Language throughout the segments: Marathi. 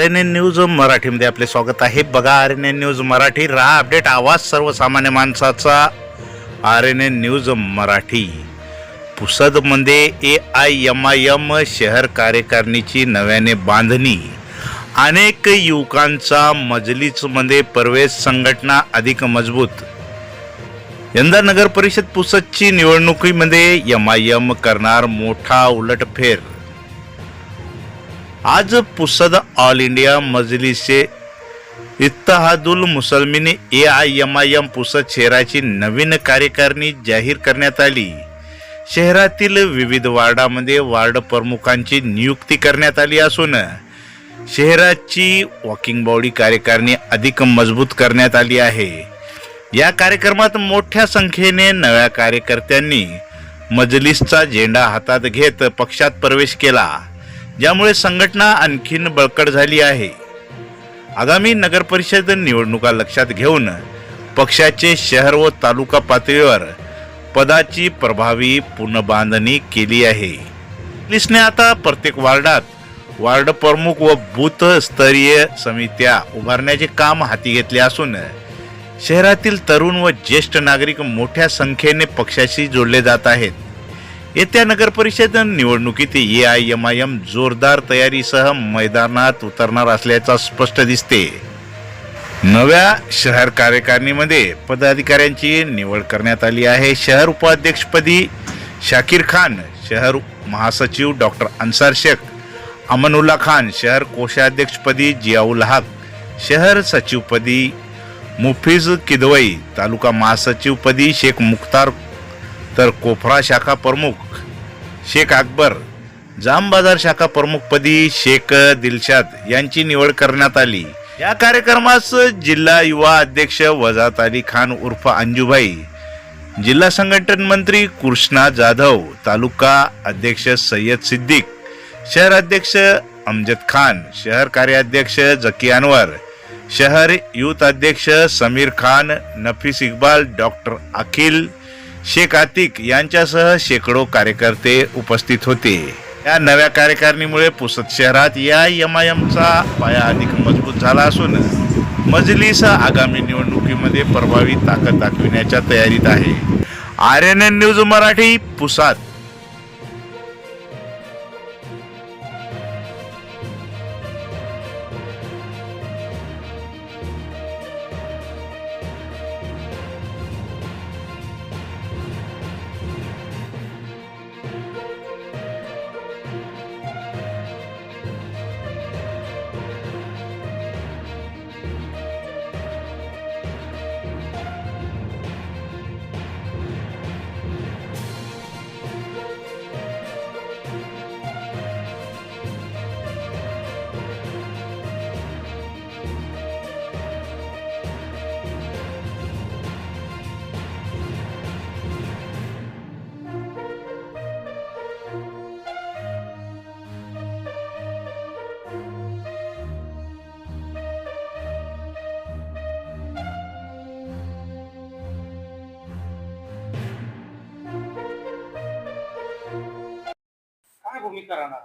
आर एन एन न्यूज मराठीमध्ये आपले स्वागत आहे. बघा R N N news Marathi. राहा अपडेट आवाज सर्वसामान्य माणसाचा. R N N news Marathi. पुसदमध्ये A I M I M शहर कार्यकारिणीची नव्याने बांधणी. अनेक युवकांचा मजलीसमध्ये प्रवेश संघटना अधिक मजबूत. यंदा नगर परिषद पुसदची निवडणुकीमध्ये एम आय एम करणार मोठा उलटफेर. आज Pusad all India Majlise Ittehadul Muslimeen A I M I M Pusad शहराची नवीन कार्यकारिणी जाहीर करण्यात आली. शहरातील विविध वार्डामध्ये वार्ड प्रमुखांची नियुक्ती करण्यात आली असून शहराची वॉकिंग बॉडी कार्यकारिणी अधिक मजबूत करण्यात आली आहे. या कार्यक्रमात मोठ्या संख्येने नव्या कार्यकर्त्यांनी मजलिसचा झेंडा हातात घेत पक्षात प्रवेश केला. ज्यामुळे संघटना आणखीन बळकट झाली आहे. आगामी नगरपरिषद निवडणुका लक्षात घेऊन पक्षाचे शहर व तालुका पातळीवर पदाची प्रभावी पुनर्बांधणी केली आहे. पोलिसने आता प्रत्येक वार्डात वार्ड प्रमुख व बूथस्तरीय समित्या उभारण्याचे काम हाती घेतले असून शहरातील तरुण व ज्येष्ठ नागरिक मोठ्या संख्येने पक्षाशी जोडले जात आहेत. येत्या नगरपरिषद निवडणुकीत A I M I M जोरदार तयारीसह मैदानात उतरणार असल्याचा स्पष्ट दिसते. नव्या शहर कार्यकारिणीमध्ये पदाधिकाऱ्यांची निवड करण्यात आली आहे. शहर उपाध्यक्षपदी शाकीर खान शहर महासचिव डॉक्टर अन्सार शेख अमनुल्ला खान शहर कोषाध्यक्षपदी जियाउल हक शहर सचिवपदी मुफिज किदवई तालुका महासचिवपदी शेख मुख्तार तर कोफरा शाखा प्रमुख शेख अकबर जाम बाजार शाखा प्रमुखपदी शेख दिलशाद यांची निवड करण्यात आली. या कार्यक्रमास जिल्हा युवा अध्यक्ष वजात अली खान उर्फ अंजुभाई जिल्हा संघटन मंत्री कृष्णा जाधव तालुका अध्यक्ष सय्यद सिद्दीक शहर अध्यक्ष अमजद खान शहर कार्याध्यक्ष जकी अनवर शहर युथ अध्यक्ष समीर खान नफीस इक्बाल डॉक्टर अखिल शेख आतिक यांच्यासह शेकडो कार्यकर्ते उपस्थित होते. या नव्या कार्यकारिणीमुळे पुसद शहरात या एम आय एमचा पाया अधिक मजबूत झाला असून मजलिस आगामी निवडणुकीमध्ये प्रभावी ताकद दाखविण्याच्या तयारीत आहे. R N N news Marathi Pusad. भूमिका राहणार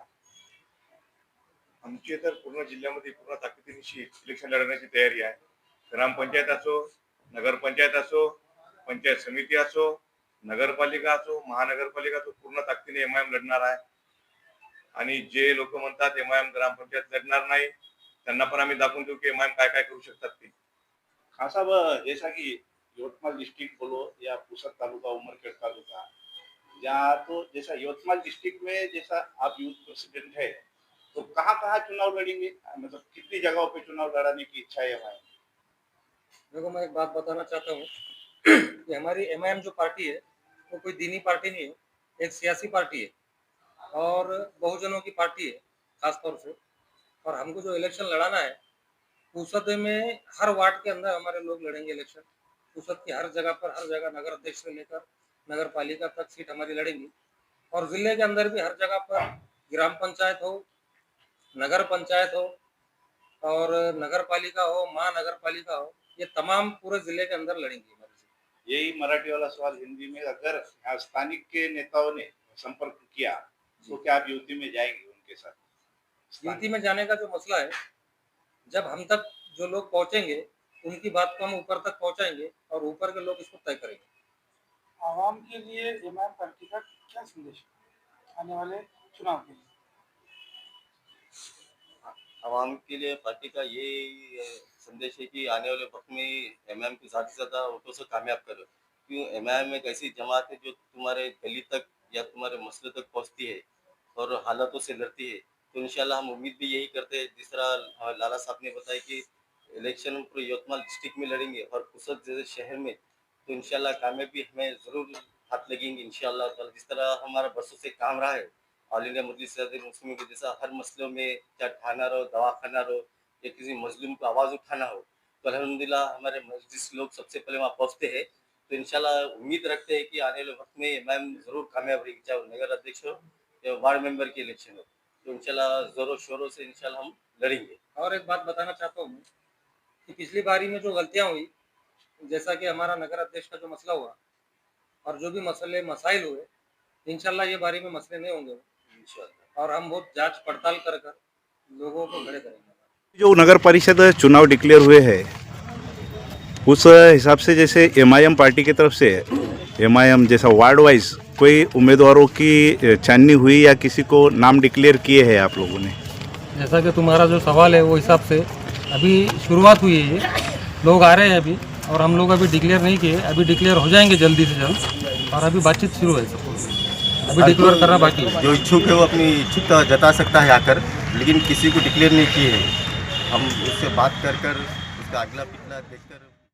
आमची तर पूर्ण जिल्ह्यामध्ये पूर्ण ताकदीनिशी इलेक्शन लढवण्याची तयारी आहे. ग्रामपंचायत असो नगरपंचायत असो पंचायत समिती असो नगरपालिका असो महानगरपालिका असो पूर्ण ताकदीने एम आय एम लढणार आहे. आणि जे लोक म्हणतात एम आय एम ग्रामपंचायत लढणार नाही त्यांना पण आम्ही दाखवून देऊ की एम आय एम काय काय करू शकतात ते. साहब जैसा कि यवतमाल डिस्ट्रिक्ट बोलो या पुसद तालुका उमरखेड़ तालुका या तो जैसा यवतमाल डिस्ट्रिक्ट में जैसा आप यूथ प्रेसिडेंट है तो कहाँ कहाँ चुनाव लड़ेंगे? मतलब कितनी जगहों पे चुनाव लड़ाने की इच्छा है हमारी? देखो, मैं एक बात बताना चाहता हूँ कि हमारी एम जो पार्टी है, वो कोई दीनी पार्टी नहीं है, एक सियासी पार्टी है और बहुजनों की पार्टी है, खासतौर से। और हमको जो इलेक्शन लड़ाना है पूसद में हर वार्ड के अंदर हमारे लोग लड़ेंगे इलेक्शन पूसद की हर जगह पर, हर जगह नगर अध्यक्ष से लेकर नगर पालिका तक सीट हमारी लड़ेंगी। और ज़िले के अंदर भी हर जगह पर ग्राम पंचायत हो नगर पंचायत हो और नगर पालिका हो महानगर पालिका हो ये तमाम पूरे ज़िले के अंदर लड़ेंगी। यही मराठी वाला सवाल हिंदी में अगर स्थानिक के नेताओं ने संपर्क किया तो क्या आप युति में जाएँगे उनके साथ? यूपी में जाने का जो मसला है जब हम तक जो लोग पहुँचेंगे उनकी बात को हम ऊपर तक पहुंचाएँगे और ऊपर के लोग इसको तय करेंगे। आवाम के लिए एम पार्टी का क्या संदेश है? आने वाले चुनाव के लिए। आवाम के लिए पार्टी का ये संदेश है कि आने वाले वक्त में एम को ज़्यादा से ज़्यादा वोटों से कामयाब करो। क्यों? एम एक ऐसी जमात है जो तुम्हारे गली तक या तुम्हारे मसले तक पहुँचती है और हालातों से लड़ती है। तो इंशाल्लाह हम उम्मीद भी यही करते हैं, जिस तरह लाला साहब ने बताया कि इलेक्शन पूरे यवतमाल डिस्ट्रिक्ट में लड़ेंगे और कुसत जैसे शहर में तो इंशाल्लाह कामयाबी हमें ज़रूर हाथ लगेंगे इंशाल्लाह ताला। जिस तरह हमारा बरसों से काम रहा है ऑल इंडिया मजलिस मुस्लिम के जैसा हर मसलों में चाहे थाना रहो दवाखाना रहो, या किसी मजलूम को आवाज़ उठाना हो तो अलहमदिल्ला हमारे मस्जिद लोग सबसे पहले वहाँ पहुँचते हैं। तो इंशाल्लाह उम्मीद रखते हैं कि आने वाले वक्त में मैम ज़रूर कामयाब रहेगी, चाहे वो नगर अध्यक्ष हो या वार्ड मेंबर के इलेक्शन हो। तो इंशाल्लाह ज़ोरों शोरों से इंशाल्लाह हम लड़ेंगे। और एक बात बताना चाहता हूँ कि पिछली बारी में जो गलतियाँ हुई जैसा कि हमारा नगर अध्यक्ष का जो मसला हुआ और जो भी मसले मसाइल हुए इंशाल्लाह ये बारी में मसले नहीं होंगे। और हम बहुत जाँच पड़ताल कर कर लोगों को खड़े करेंगे। जो नगर परिषद चुनाव डिक्लेयर हुए हैं उस हिसाब से जैसे एमआईएम पार्टी की तरफ़ से एमआईएम जैसा वार्ड वाइज कोई उम्मीदवारों की छाननी हुई या किसी को नाम डिक्लेयर किए हैं आप लोगों ने? जैसा कि तुम्हारा जो सवाल है वो हिसाब से अभी शुरुआत हुई है ये। लोग आ रहे हैं अभी। और हम लोग अभी डिक्लेयर नहीं किए अभी डिक्लेयर हो जाएँगे जल्दी से जल्द। और अभी बातचीत शुरू है सब। अभी डिक्लेयर करना बाकी है। जो इच्छुक है वो अपनी इच्छुकता जता सकता है आकर लेकिन किसी को डिक्लेयर नहीं किए है। हम उससे बात कर कर उसका अगला पिछला देखकर